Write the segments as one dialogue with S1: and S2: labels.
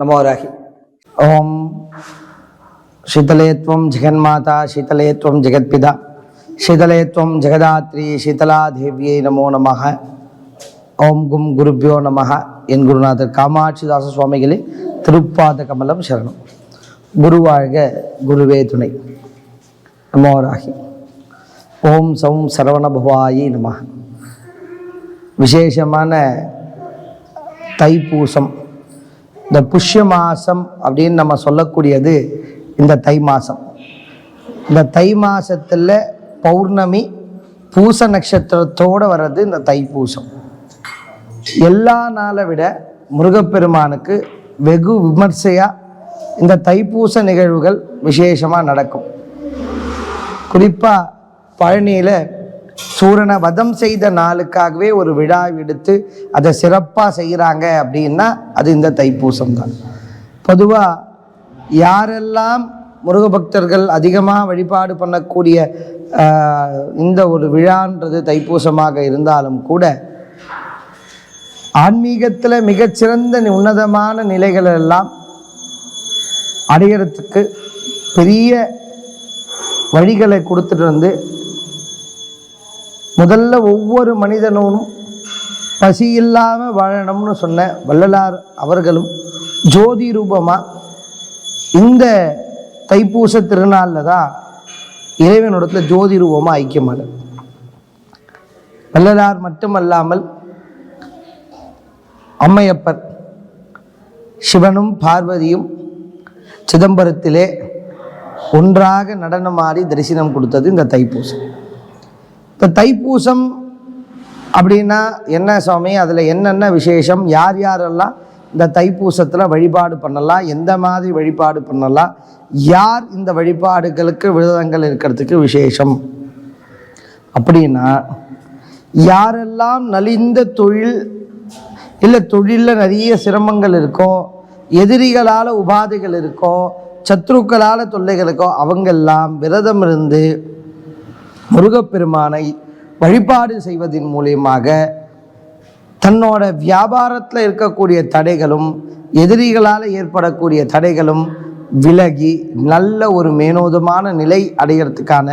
S1: நமோ ராகி ஓம் शीतलेत्वं जगन्माता शीतलेत्वं जगत्पिता शीतलेत्वं जगदात्री शीतलादेव्यै நமோ நமः ஓம் கும் குருப்பியோ நமः என் குருநாதர் காமாட்சிதாச சுவாமிகளே திருப்பாத கமலம் சரணம் குரு வாழ்க குருவே துணை நமோ ராகி ஓம் சௌம் சரவண பவாயி நமः விசேஷமான தைப்பூசம் இந்த புஷ்ய மாசம் அப்படின்னு நம்ம சொல்லக்கூடியது இந்த தை மாதம் இந்த தை மாதத்தில் பௌர்ணமி பூச நட்சத்திரத்தோடு வர்றது இந்த தைப்பூசம் எல்லா நாளை விட முருகப்பெருமானுக்கு வெகு விமர்சையாக இந்த தைப்பூச நிகழ்வுகள் விசேஷமாக நடக்கும். குறிப்பாக பழனியில் சூரனை வதம் செய்த நாளுக்காகவே ஒரு விழா எடுத்து அதை சிறப்பாக செய்கிறாங்க அப்படின்னா அது இந்த தைப்பூசம் தான் பொதுவாக யாரெல்லாம் முருகபக்தர்கள் அதிகமாக வழிபாடு பண்ணக்கூடிய இந்த ஒரு விழான்றது தைப்பூசமாக இருந்தாலும் கூட ஆன்மீகத்தில் மிகச்சிறந்த உன்னதமான நிலைகள் எல்லாம் அடையிறதுக்கு பெரிய வழிகளை கொடுத்துட்டு வந்து முதல்ல ஒவ்வொரு மனிதனும் பசி இல்லாமல் வாழணும்னு சொன்ன வள்ளலார் அவர்களும் ஜோதி ரூபமாக இந்த தைப்பூச திருநாளில் தான் இறைவனிடத்துல ஜோதி ரூபமாக ஐக்கியமானது வள்ளலார் மட்டுமல்லாமல் அம்மையப்பர் சிவனும் பார்வதியும் சிதம்பரத்திலே ஒன்றாக நடனமாடி தரிசனம் கொடுத்தது இந்த தைப்பூசம். இந்த தைப்பூசம் அப்படின்னா என்ன சுவாமி? அதில் என்னென்ன விசேஷம்? யார் யாரெல்லாம் இந்த தைப்பூசத்தில் வழிபாடு பண்ணலாம்? எந்த மாதிரி வழிபாடு பண்ணலாம்? யார் இந்த வழிபாடுகளுக்கு விரதங்கள் இருக்கிறதுக்கு விசேஷம்? அப்படின்னா யாரெல்லாம் நலிந்த தொழில் இல்லை தொழிலில் நிறைய சிரமங்கள் இருக்கோ எதிரிகளால் உபாதைகள் இருக்கோ சத்ருக்களால் தொல்லைகள் இருக்கோ அவங்கெல்லாம் விரதம் இருந்து முருகப்பெருமானை வழிபாடு செய்வதன் மூலியமாக தன்னோட வியாபாரத்தில் இருக்கக்கூடிய தடைகளும் எதிரிகளால் ஏற்படக்கூடிய தடைகளும் விலகி நல்ல ஒரு மேனோதமான நிலை அடைகிறதுக்கான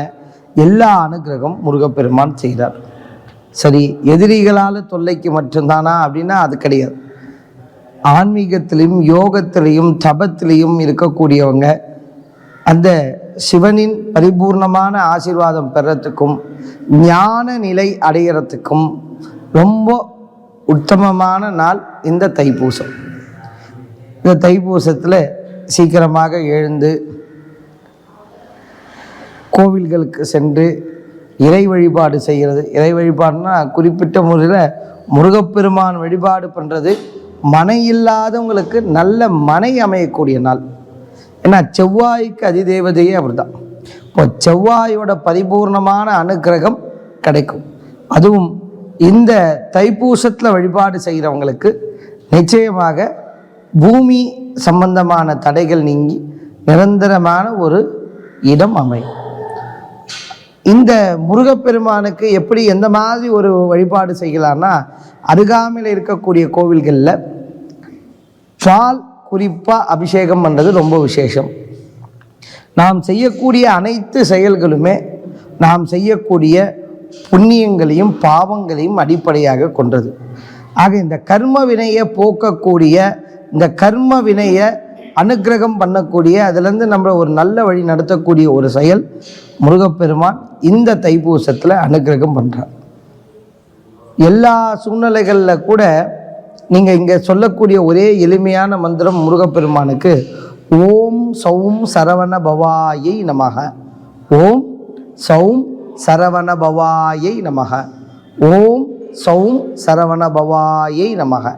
S1: எல்லா அனுகிரகம் முருகப்பெருமான் செய்கிறார். சரி எதிரிகளால் தொல்லைக்கு மட்டும்தானா அப்படின்னா அது கிடையாது. ஆன்மீகத்திலையும் யோகத்திலையும் தபத்திலையும் இருக்கக்கூடியவங்க அந்த சிவனின் பரிபூர்ணமான ஆசீர்வாதம் பெறத்துக்கும் ஞான நிலை அடைகிறதுக்கும் ரொம்ப உத்தமமான நாள் இந்த தைப்பூசம். இந்த தைப்பூசத்தில் சீக்கிரமாக எழுந்து கோவில்களுக்கு சென்று இறை வழிபாடு செய்கிறது இறை வழிபாடுனா குறிப்பிட்ட முறையில் முருகப்பெருமான் வழிபாடு பண்ணுறது மனை இல்லாதவங்களுக்கு நல்ல மனை அமையக்கூடிய நாள். ஏன்னா செவ்வாய்க்கு அதிதேவதையே அவர் தான் இப்போ செவ்வாயோட பரிபூர்ணமான அனுக்கிரகம் கிடைக்கும். அதுவும் இந்த தைப்பூசத்தில் வழிபாடு செய்கிறவங்களுக்கு நிச்சயமாக பூமி சம்பந்தமான தடைகள் நீங்கி நிரந்தரமான ஒரு இடம் அமையும். இந்த முருகப்பெருமானுக்கு எப்படி எந்த மாதிரி ஒரு வழிபாடு செய்யலாம்னா அருகாமையில் இருக்கக்கூடிய கோவில்களில் பால் குறிப்பாக அபிஷேகம் பண்ணுறது ரொம்ப விசேஷம். நாம் செய்யக்கூடிய அனைத்து செயல்களுமே நாம் செய்யக்கூடிய புண்ணியங்களையும் பாவங்களையும் அடிப்படையாக கொண்டது. ஆக இந்த கர்ம வினையை போக்கக்கூடிய இந்த கர்ம வினையை அனுக்கிரகம் பண்ணக்கூடிய அதுலேருந்து நம்மளை ஒரு நல்ல வழி நடத்தக்கூடிய ஒரு செயல் முருகப்பெருமான் இந்த தைப்பூசத்தில் அனுக்கிரகம் பண்ணுறார் எல்லா சூழ்நிலைகளில் கூட நீங்கள் இங்கே சொல்லக்கூடிய ஒரே எளிமையான மந்திரம் முருகப்பெருமானுக்கு ஓம் சௌம் சரவண பவாயை நமக. ஓம் சௌம் சரவண பவாயை நமக. ஓம் சௌம் சரவண பவாயை நமக.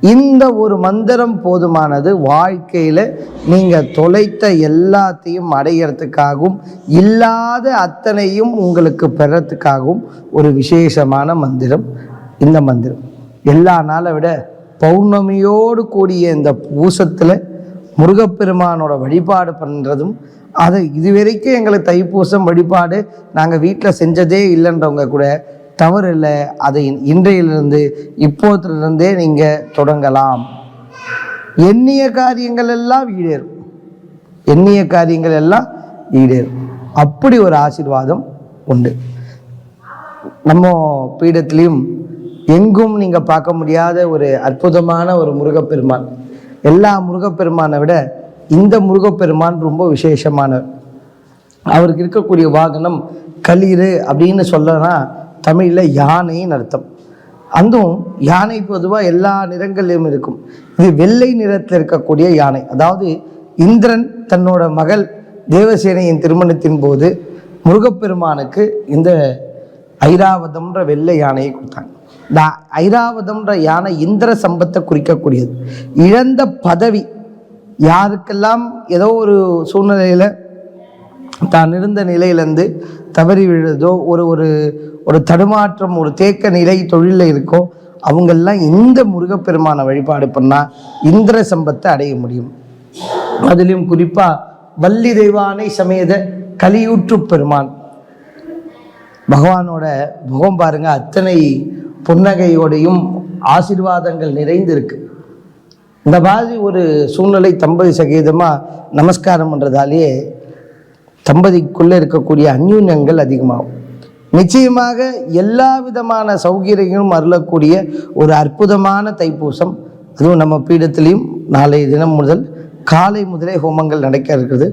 S1: இந்த ஒரு மந்திரம் போதுமானது வாழ்க்கையில் நீங்கள் தொலைத்த எல்லாத்தையும் அடையிறதுக்காகவும் இல்லாத அத்தனையும் உங்களுக்கு பெறத்துக்காகவும் ஒரு விசேஷமான மந்திரம் இந்த மந்திரம். எல்லா நாளை விட பௌர்ணமியோடு கூடிய இந்த பூசத்தில் முருகப்பெருமானோட வழிபாடு பண்ணுறதும் அது இதுவரைக்கும் எங்களுக்கு தைப்பூசம் வழிபாடு நாங்கள் வீட்டில் செஞ்சதே இல்லைன்றவங்க கூட தவறு இல்லை அதை இன்றையிலிருந்து இப்போத்திலிருந்தே நீங்கள் தொடங்கலாம். எண்ணிய காரியங்கள் எல்லாம் ஈடேறும். எண்ணிய காரியங்கள் எல்லாம் ஈடேறும். அப்படி ஒரு ஆசீர்வாதம் உண்டு. நம்ம பீடத்துலேயும் எங்கும் நீங்கள் பார்க்க முடியாத ஒரு அற்புதமான ஒரு முருகப்பெருமான். எல்லா முருகப்பெருமானை விட இந்த முருகப்பெருமான் ரொம்ப விசேஷமானவர். அவருக்கு இருக்கக்கூடிய வாகனம் களிறு அப்படின்னு சொல்லனா தமிழில் யானைன்னு அர்த்தம். அதுவும் யானை பொதுவாக எல்லா நிறங்களிலும் இருக்கும். இது வெள்ளை நிறத்தில் இருக்கக்கூடிய யானை. அதாவது இந்திரன் தன்னோட மகள் தேவசேனையின் திருமணத்தின் போது முருகப்பெருமானுக்கு இந்த ஐராவதம்ன்ற வெள்ளை யானையை கொடுத்தாங்க. இந்த ஐராவதம்ன்ற யானை இந்திர சம்பத்தை குறிக்கக்கூடியது. இழந்த பதவி யாருக்கெல்லாம் ஏதோ ஒரு சூழ்நிலையில் தான் இருந்த நிலையிலேருந்து தவறி விழுதோ ஒரு ஒரு ஒரு தடுமாற்றம் ஒரு தேக்க நிலை தொழிலில் இருக்கோ அவங்கெல்லாம் இந்த முருகப்பெருமானை வழிபாடு பண்ணால் இந்திர சம்பத்தை அடைய முடியும். அதிலும் குறிப்பாக வள்ளி தெய்வானை சமேத கலியூற்று பெருமான். பகவானோட முகம் பாருங்க அத்தனை புன்னகையோடையும் ஆசீர்வாதங்கள் நிறைந்திருக்கு. இந்த மாதிரி ஒரு சூழ்நிலை தம்பதி சகீதமாக நமஸ்காரம் பண்ணுறதாலேயே தம்பதிக்குள்ளே இருக்கக்கூடிய அந்யூன்யங்கள் அதிகமாகும். நிச்சயமாக எல்லா விதமான சௌகரியங்களும் அருளக்கூடிய ஒரு அற்புதமான தைப்பூசம். அதுவும் நம்ம பீடத்திலையும் நாளைய தினம் முதல் காலை முதலே ஹோமங்கள் நடக்க இருக்கிறது.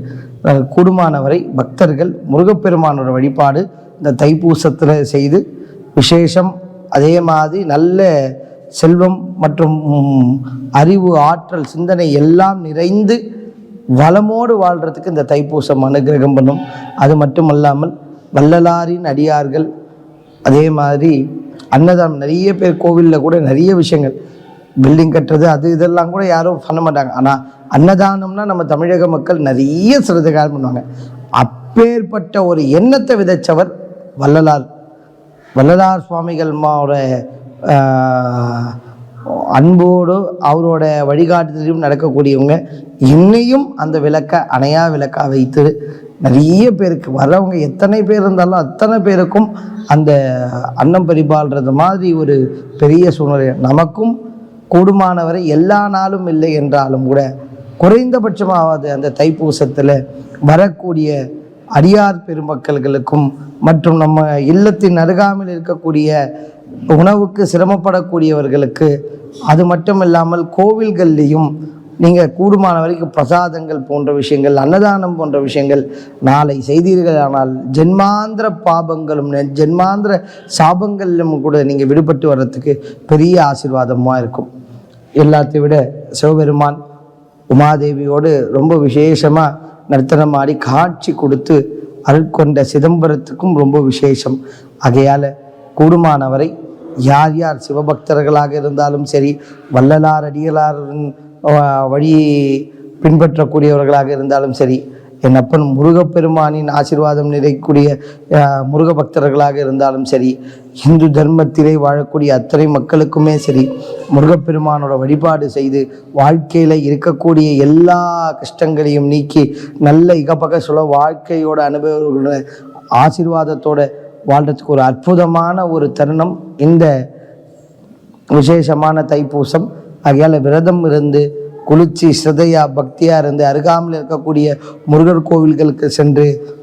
S1: கூடுமானவரை பக்தர்கள் முருகப்பெருமானோட வழிபாடு இந்த தைப்பூசத்தில் செய்து விசேஷம் அதே மாதிரி நல்ல செல்வம் மற்றும் அறிவு ஆற்றல் சிந்தனை எல்லாம் நிறைந்து வளமோடு வாழ்கிறதுக்கு இந்த தைப்பூசம் அனுகிரகம் பண்ணும். அது மட்டுமல்லாமல் வள்ளலாரின் அடியார்கள் அதே மாதிரி அன்னதானம் நிறைய பேர் கோவிலில் கூட நிறைய விஷயங்கள். பில்டிங் கட்டுறது அது இதெல்லாம் கூட யாரும் பண்ண மாட்டாங்க. ஆனால் அன்னதானம்னா நம்ம தமிழக மக்கள் நிறைய சிறதுகாரம் பண்ணுவாங்க. அப்பேற்பட்ட ஒரு எண்ணத்தை விதைச்சவர் வள்ளலார். வல்லதார் சுவாமிகள்மாவோட அன்போடு அவரோட வழிகாட்டுதலையும் நடக்கக்கூடியவங்க இன்னையும் அந்த விளக்கை அணையா விளக்கா வைத்து நிறைய பேருக்கு வர்றவங்க எத்தனை பேர் இருந்தாலும் அத்தனை பேருக்கும் அந்த அன்னம் பரிபால்றது மாதிரி ஒரு பெரிய சூழ்நிலை. நமக்கும் கூடுமானவரை எல்லா நாளும் இல்லை என்றாலும் கூட குறைந்தபட்சமாவது அந்த தைப்பூசத்தில் வரக்கூடிய அடியார் பெருமக்கள்களுக்கும் மற்றும் நம்ம இல்லத்தின் அருகாமையில் இருக்கக்கூடிய உணவுக்கு சிரமப்படக்கூடியவர்களுக்கு அது மட்டும் இல்லாமல் கோவில்கள்லேயும் நீங்கள் கூடுமான வரைக்கும் பிரசாதங்கள் போன்ற விஷயங்கள் அன்னதானம் போன்ற விஷயங்கள் நாளை செய்தீர்கள் ஆனால் ஜென்மாந்திர பாபங்களும் ஜென்மாந்திர சாபங்களிலும் கூட நீங்கள் விடுபட்டு வர்றதுக்கு பெரிய ஆசீர்வாதமாக இருக்கும். எல்லாத்தையும் விட சிவபெருமான் உமாதேவியோடு ரொம்ப விசேஷமாக நர்த்தனம் ஆடி காட்சி கொடுத்து அருட்கொண்ட சிதம்பரத்துக்கும் ரொம்ப விசேஷம். ஆகையால் கூடுமானவரை யார் யார் சிவபக்தர்களாக இருந்தாலும் சரி வள்ளலார் அடிகளாரின் வழி பின்பற்றக்கூடியவர்களாக இருந்தாலும் சரி என் அப்பன் முருகப்பெருமானின் ஆசீர்வாதம் நிறைக்கூடிய முருக பக்தர்களாக இருந்தாலும் சரி இந்து தர்மத்திலே வாழக்கூடிய அத்தனை மக்களுக்குமே சரி முருகப்பெருமானோட வழிபாடு செய்து வாழ்க்கையில் இருக்கக்கூடிய எல்லா கஷ்டங்களையும் நீக்கி நல்ல இகப்பக சுல வாழ்க்கையோட அனுபவங்களோட ஆசீர்வாதத்தோட வாழ்றதுக்கு ஒரு அற்புதமான ஒரு தருணம். இந்த விசேஷமான தைப்பூசம் ஆகையால் விரதம் இருந்து குளிச்சு ஸ்ரதையா பக்தியாக இருந்து அருகாமையில் இருக்கக்கூடிய முருகர் கோவில்களுக்கு சென்று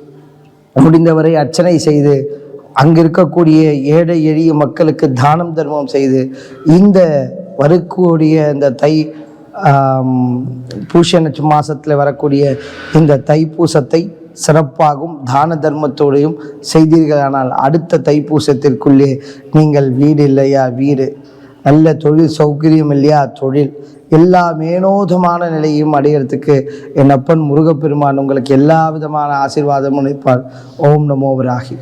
S1: முடிந்தவரை அர்ச்சனை செய்து அங்கு இருக்கக்கூடிய ஏழை எளிய மக்களுக்கு தானம் தர்மம் செய்து இந்த வரக்கூடிய இந்த தை பூஷ மாதத்தில் வரக்கூடிய இந்த தைப்பூசத்தை சிறப்பாகவும் தான தர்மத்தோடையும் செய்தீர்களானால் அடுத்த தைப்பூசத்திற்குள்ளே நீங்கள் வீடு இல்லையா? வீடு. நல்ல தொழில் சௌகரியம் இல்லையா? தொழில் எல்லா மேனோதமான நிலையும் அடையிறதுக்கு என் அப்பன் முருகப்பெருமான் உங்களுக்கு எல்லா விதமான ஆசீர்வாதமும் நினைப்பார் ஓம் நமோ ராகி